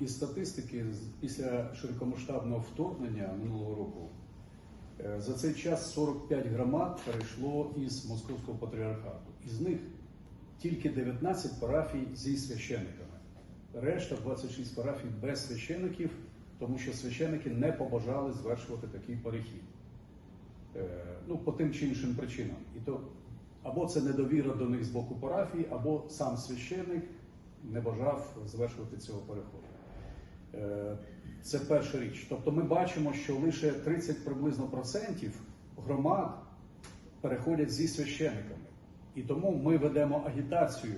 Із статистики після широкомасштабного вторгнення минулого року е, за цей час 45 громад перейшло із Московського патріархату. Із них тільки 19 парафій зі священиками. Решта 26 парафій без священиків, тому що священики не побажали звершувати такий перехід. Е, Ну, по тим чи іншим причинам. І то або це недовіра до них з боку парафії, або сам священик не бажав звершувати цього переходу. Е, Це перша річ. Тобто ми бачимо, що лише 30 приблизно процентів громад переходять зі священиками. І тому ми ведемо агітацію.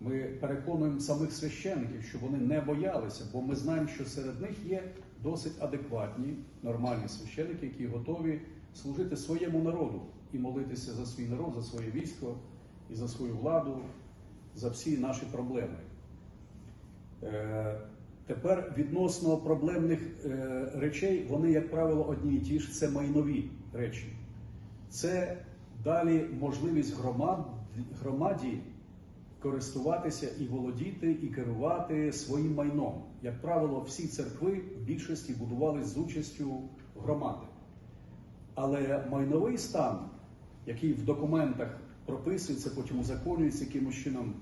Ми переконуємо самих священиків, щоб вони не боялися, бо ми знаємо, що серед них є досить адекватні, нормальні священики, які готові служити своєму народу і молитися за свій народ, за своє військо і за свою владу, за всі наші проблеми. Тепер відносно проблемних е, речей, вони, як правило, одні і ті ж це майнові речі. Це далі можливість громад, громаді користуватися і володіти, і керувати своїм майном. Як правило, всі церкви в більшості будувались з участю громади. Але майновий стан, який в документах прописується, потім узаконюється якимось чином,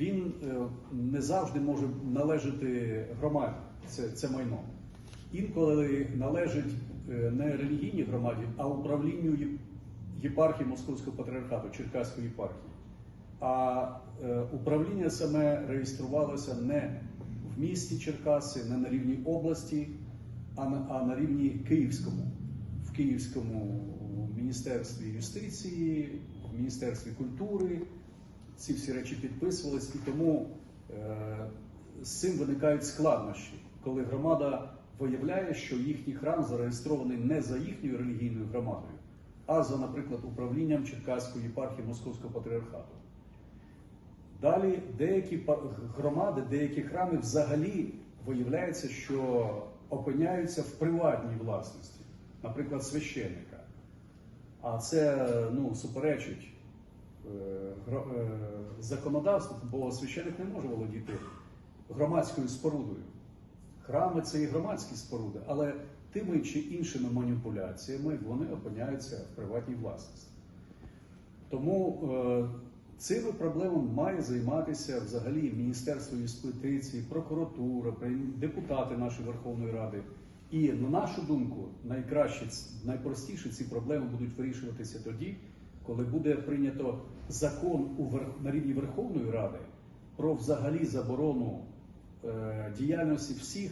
він е, не завжди може належати громаді. Це, це майно. Інколи належить е, не релігійній громаді, а управлінню єпархії Московського патріархату, Черкаської єпархії. А е, управління саме реєструвалося не в місті Черкаси, не на рівні області, а на, а на рівні Київському, в Київському міністерстві юстиції, в Міністерстві культури. Ці всі речі підписувались, і тому е, з цим виникають складнощі, коли громада виявляє, що їхній храм зареєстрований не за їхньою релігійною громадою, а за, наприклад, управлінням Черкаської єпархії Московського патріархату. Далі деякі громади, деякі храми взагалі виявляється, що опиняються в приватній власності, наприклад, священника. А це ну, суперечить е, е, законодавству, бо священик не може володіти громадською спорудою. Храми це і громадські споруди, але тими чи іншими маніпуляціями вони опиняються в приватній власності. Тому е, цими проблемами має займатися взагалі Міністерство юстиції, прокуратура, депутати нашої Верховної Ради. І на нашу думку, найкраще, найпростіше ці проблеми будуть вирішуватися тоді, коли буде прийнято закон у Вер- на рівні Верховної Ради про взагалі заборону е, діяльності всіх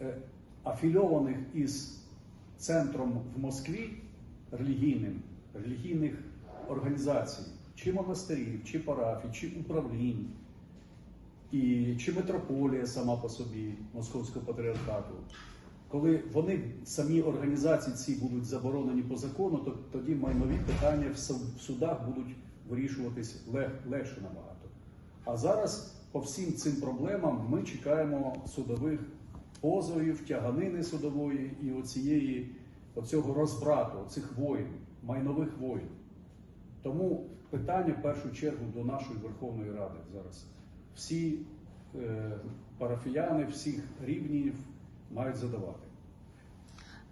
е, афільованих із центром в Москві релігійним, релігійних організацій, чи монастирів, чи парафій, чи управлінь, і чи митрополія сама по собі Московського патріархату. Коли вони самі організації ці будуть заборонені по закону, то тоді майнові питання в судах будуть вирішуватись лег- легше набагато. А зараз по всім цим проблемам ми чекаємо судових позовів, тяганини судової і оцієї, оцього розбрату, цих воїн, майнових воїн. Тому питання в першу чергу до нашої Верховної Ради зараз. Всі е, парафіяни всіх рівнів мають задавати.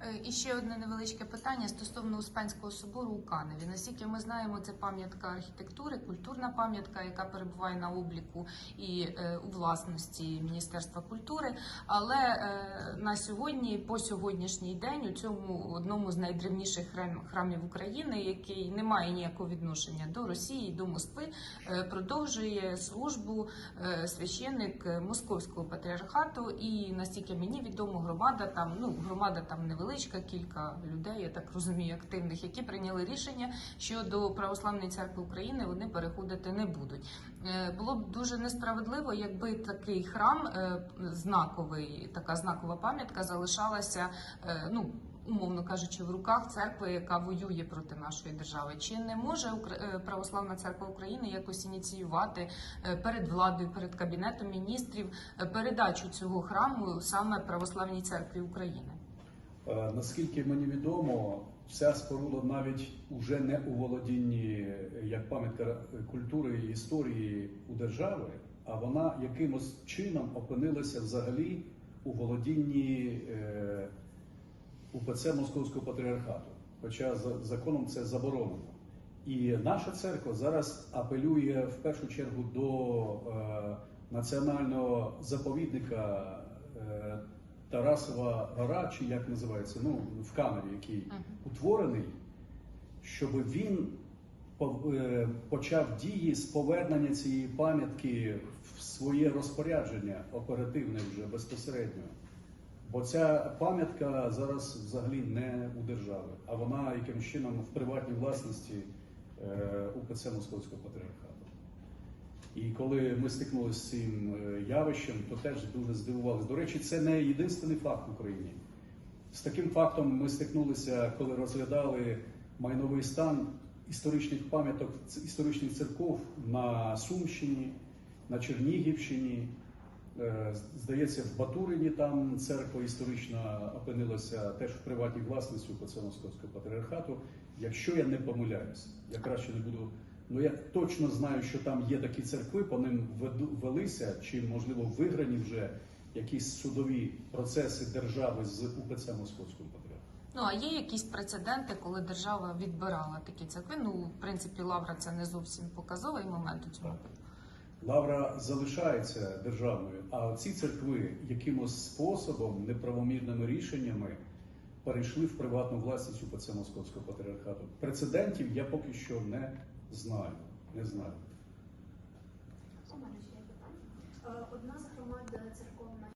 Е, І ще одне невеличке питання стосовно Успенського собору у Каневі. Наскільки ми знаємо, це пам'ятка архітектури, культурна пам'ятка, яка перебуває на обліку і е, у власності Міністерства культури. Але е, на сьогодні, по сьогоднішній день, у цьому одному з найдревніших храм- храмів України, який не має ніякого відношення до Росії, до Москви, продовжує службу священник Московського патріархату. І наскільки мені відомо, громада там, ну громада там невеличка, кілька людей, я так розумію, активних, які прийняли рішення, що до Православної церкви України вони переходити не будуть. Е, Було б дуже несправедливо, якби такий храм е, знаковий, така знакова пам'ятка залишалася. е, Ну умовно кажучи, в руках церкви, яка воює проти нашої держави. Чи не може Православна церква України якось ініціювати перед владою, перед кабінетом міністрів передачу цього храму саме Православній церкві України? Е, Наскільки мені відомо, вся споруда навіть уже не у володінні як пам'ятка культури і історії у держави, а вона якимось чином опинилася взагалі у володінні е, УПЦ Московського патріархату. Хоча за законом це заборонено. І наша церква зараз апелює в першу чергу до е, національного заповідника Тарасова гора, чи як називається, ну в Каневі, який Мгм. утворений, щоб він е, почав дії з повернення цієї пам'ятки в своє розпорядження оперативне вже безпосередньо. Бо ця пам'ятка зараз взагалі не у держави, а вона якимось чином в приватній власності е, УПЦ Московського патріархату. І коли ми стикнулися з цим е, явищем, то теж дуже здивувалися. До речі, це не єдиний факт в Україні. З таким фактом ми стикнулися, коли розглядали майновий стан історичних пам'яток, історичних церков на Сумщині, на Чернігівщині. Е, Здається, в Батурині там церква історична опинилася теж в приватній власності УПЦ Московського патріархату. Якщо я не помиляюсь, я краще не буду. Ну я точно знаю, що там є такі церкви, по ним велися, чи можливо виграні вже якісь судові процеси держави з УПЦ Московського патріархату. Ну а є якісь прецеденти, коли держава відбирала такі церкви? Ну, в принципі, лавра це не зовсім показовий момент у цьому. Лавра залишається державною, а ці церкви якимось способом, неправомірними рішеннями перейшли в приватну власність УПЦ Московського патріархату. Прецедентів я поки що не знаю. Не знаю. У мене ще питання. Е, Одна з громад церков